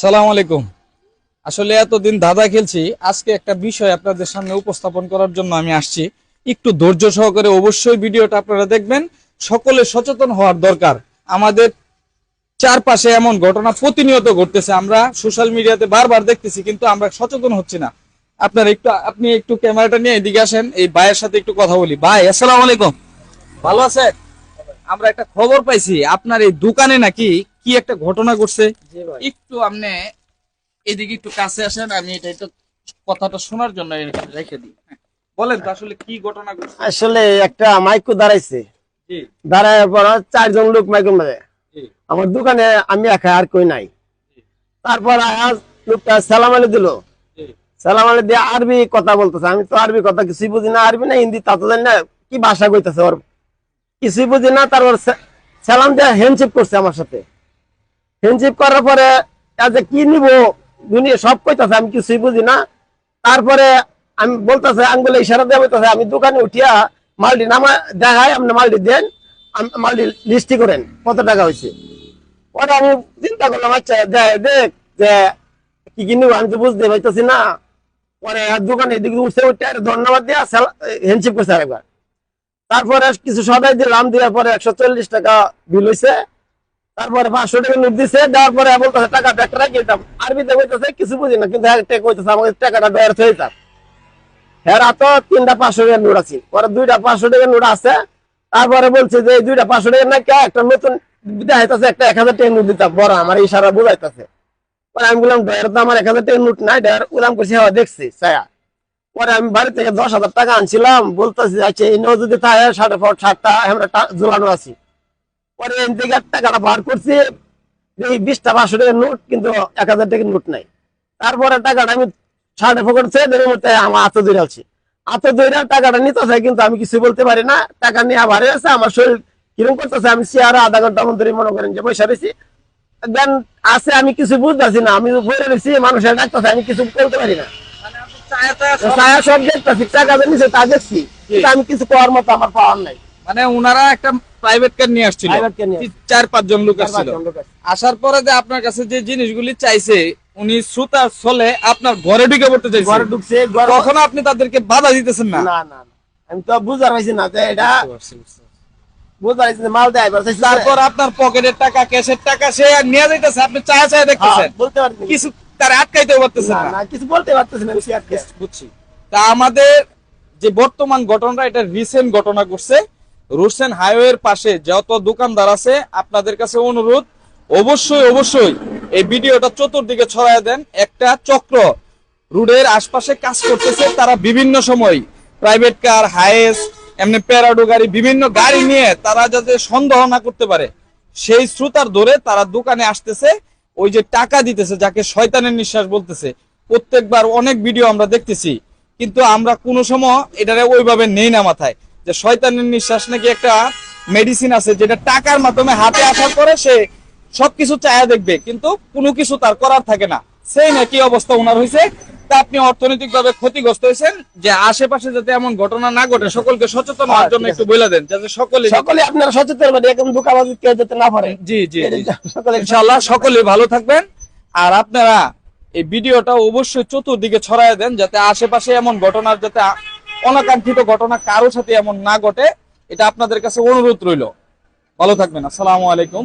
সালাম আলাইকুম। আসলে এতদিন দাদা খেলছি, আজকে একটা বিষয় আপনাদের সামনে উপস্থাপন করার জন্য আমি আসছি। একটু ধৈর্য সহকারে অবশ্যই ভিডিওটা আপনারা দেখবেন, সকলে সচেতন হওয়ার দরকার। আমাদের চারপাশে এমন ঘটনা প্রতিনিয়ত ঘটতেছে, আমরা সোশ্যাল মিডিয়াতে বারবার দেখতেছি, কিন্তু আমরা সচেতন হচ্ছি না। আপনার একটু, আপনি একটু ক্যামেরাটা নিয়ে এদিকে আসেন, এই ভাইয়ের সাথে একটু কথা বলি। ভাই, আসসালামু আলাইকুম। ভালো আছেন? আমরা একটা খবর পাইছি, আপনার এই দোকানে নাকি কি একটা ঘটনা ঘটছে? একটু আপনি এদিকে একটু কাছে আসেন আমি এটা একটু কথাটা শোনার জন্য রেখে দিই। বলেন তো আসলে কি ঘটনা ঘটছে? আসলে একটা মাইকো দাঁড়াইছে। দাঁড়ায় পর চারজন লোক মাইকো মারে। আমার দোকানে আমি একা আর কই নাই। তারপর আজ লোকটা সালাম আলী দিল। সালাম আলী দিয়ে আরবি কথা বলতেছে। আমি তো আরবি কথা কিছুই বুঝি না। আরবি না হিন্দি তা তো জানি না কি ভাষা কইতেছে ওর। কিছুই বুঝি না তারপর সালাম দিয়ে হ্যান্ডশিপ করছে আমার সাথে। হ্যান্ডশিপ করার পরে যে কি নিব, দুনিয়া সব কইতাছে, আমি কিছুই বুঝি না। তারপরে আমি বলতেছে, আঙ্গুলে ইশারা দিয়ে বলতেছে আমি দোকানে উঠিয়া মালটি নামা দেখাই, আপনি মালটি দেন মালটি লিস্টি করেন, কত টাকা হয়েছে পরে আমি চিন্তা করলাম আচ্ছা দেখ যে কি কি নিব, আমি তো বুঝতে পারতেছি না। পরে দোকানে এদিকে উঠছে উঠে আর ধন্যবাদ দিয়া হ্যান্ডশিপ করছে আরেকবার। তারপরে কিছু সদাই দিলাম, দেওয়ার পরে একশো চল্লিশ টাকা বিল হয়েছে তারপরে পাঁচশো টাকা নোট দিছে, দেওয়ার পরে বলতেছে, টাকা ব্যাগটা রাখি দিতাম আরবিতে কিছু বুঝি না, কিন্তু কইতেছে, আমাকে টাকাটা বের হয়ে যেতাম হ্যাঁ তো তিনটা পাঁচশো টাকার নোট আছে। পরে দুইটা পাঁচশো টাকার নোট আছে। তারপরে বলছে যে দুইটা পাঁচশো টাকার নাকি একটা নতুন দেখাইতেছে, একটা এক হাজার টাকার নোট দিতাম। বড়, আমার ইশারা বুঝাইতেছে। পরে আমি বললাম ডয়ের তো আমার এক হাজার টাকার নোট নাই ডয়ের উলাম করছি হ্যাঁ দেখছি, ছায়া। পরে আমি বাড়ি থেকে দশ হাজার টাকা আনছিলাম, বলতেছি আচ্ছা এই নো যদি থাকে, সাড়ে ষাটটা আমরা ঝুলানো আছি। পরে থেকে টাকাটা বার করছি। এই বিশটা পাঁচশো টাকার নোট কিন্তু এক হাজার টাকার নোট নাই। তারপরে টাকাটা আমি মধ্যে আমার হাতে ধরে আছি হাতে ধরে টাকাটা নিতে কিন্তু আমি কিছু বলতে পারি না। টাকা নিয়ে আবার আছে আমার শরীর কিরম করতেছে আমি চেয়ারে আধা ঘণ্টা মধ্যে মনে করেন যে পয়সা রয়েছি দেন আছে আমি কিছু বুঝতেছি না আমি বলে রয়েছি মানুষের ডাকতেছে আমি কিছু বলতে পারি না। মানে ছায়া সব দেখতেছি টাকা নিচে তা দেখছি আমি কিছু করার মতো আমার পাওয়ার নাই। মানে ওনারা একটা প্রাইভেট কার নিয়ে আসছিল। Private car নিয়ে তি- চার পাঁচজন লোক আসছিল। চার-পাঁচজন লোক আছে। আসার পরে যে আপনার কাছে যে জিনিসগুলি চাইছে উনি শ্রোতার ছলে আপনার ঘরে ঢুকে পড়তে চাইছে। ঘরে ঢুকছে কখনো আপনি তাদেরকে বাধা দিতেছেন না? না না না। আমি তো বুঝার পাইছি না যে এটা বুঝার পাইছি না, মাল দেয় এবার চাইছি যে- তারপর আপনার পকেটের টাকা ক্যাশের টাকা সে আর নিয়ে যাইতেছে আপনি চায়া চায়া হ্যাঁ, দেখতেছেন। বলতে পারছি না। কিছু তার আটকাইতেও পারতেছেন না, কিছু বলতে পারতেছি না বুঝছি। তা আমাদের যে বর্তমান ঘটনাটা এটা রিসেন্ট ঘটনা ঘটছে রুসেন হাইওয়ের পাশে যত দোকানদার আছে, আপনাদের কাছে অনুরোধ, অবশ্যই অবশ্যই এই ভিডিওটা চতুর্দিকে ছড়ায় দেন। একটা চক্র রোডের আশপাশে কাজ করতেছে তারা বিভিন্ন সময়। প্রাইভেট কার, হাইস, এমনি প্যারাডো গাড়ি, বিভিন্ন গাড়ি নিয়ে তারা যাতে সন্দেহ না করতে পারে, সেই শ্রোতার ধরে তারা দোকানে আসতেছে। ওই যে টাকা দিতেছে, যাকে শয়তানের নিঃশ্বাস বলতেছে। প্রত্যেকবার অনেক ভিডিও আমরা দেখতেছি, কিন্তু আমরা কোনো সময় এটারে ওইভাবে নেই না মাথায়। যে শয়তানের নিঃশ্বাস নাকি একটা মেডিসিন আছে যেটা টাকার মাধ্যমে হাতে আসার পরে সে সবকিছু চায়া দেখবে কিন্তু কোনো কিছু তার করার থাকে না। সেই নাকি অবস্থা ওনার হয়েছে তা আপনি অর্থনৈতিক ভাবে ক্ষতিগ্রস্ত হয়েছেন যে আশেপাশে যাতে এমন ঘটনা না ঘটে সকলকে সচেতন হওয়ার হ্যাঁ, জন্য একটু বলে দেন যাতে সকলে সকলে আপনারা সচেতন মানে দোকানবাজি কেউ যেতে না পারে। জি জি। সকলে ইনশাআল্লাহ সকলে ভালো থাকবেন। আর আপনারা এই ভিডিওটা অবশ্যই চতুর্দিকে ছড়ায় দেন যাতে আশেপাশে এমন ঘটনার যাতে অনাকাঙ্ক্ষিত ঘটনা কারও সাথে এমন না ঘটে, এটা আপনাদের কাছে অনুরোধ রইল। ভালো থাকবেন, আসসালামু আলাইকুম।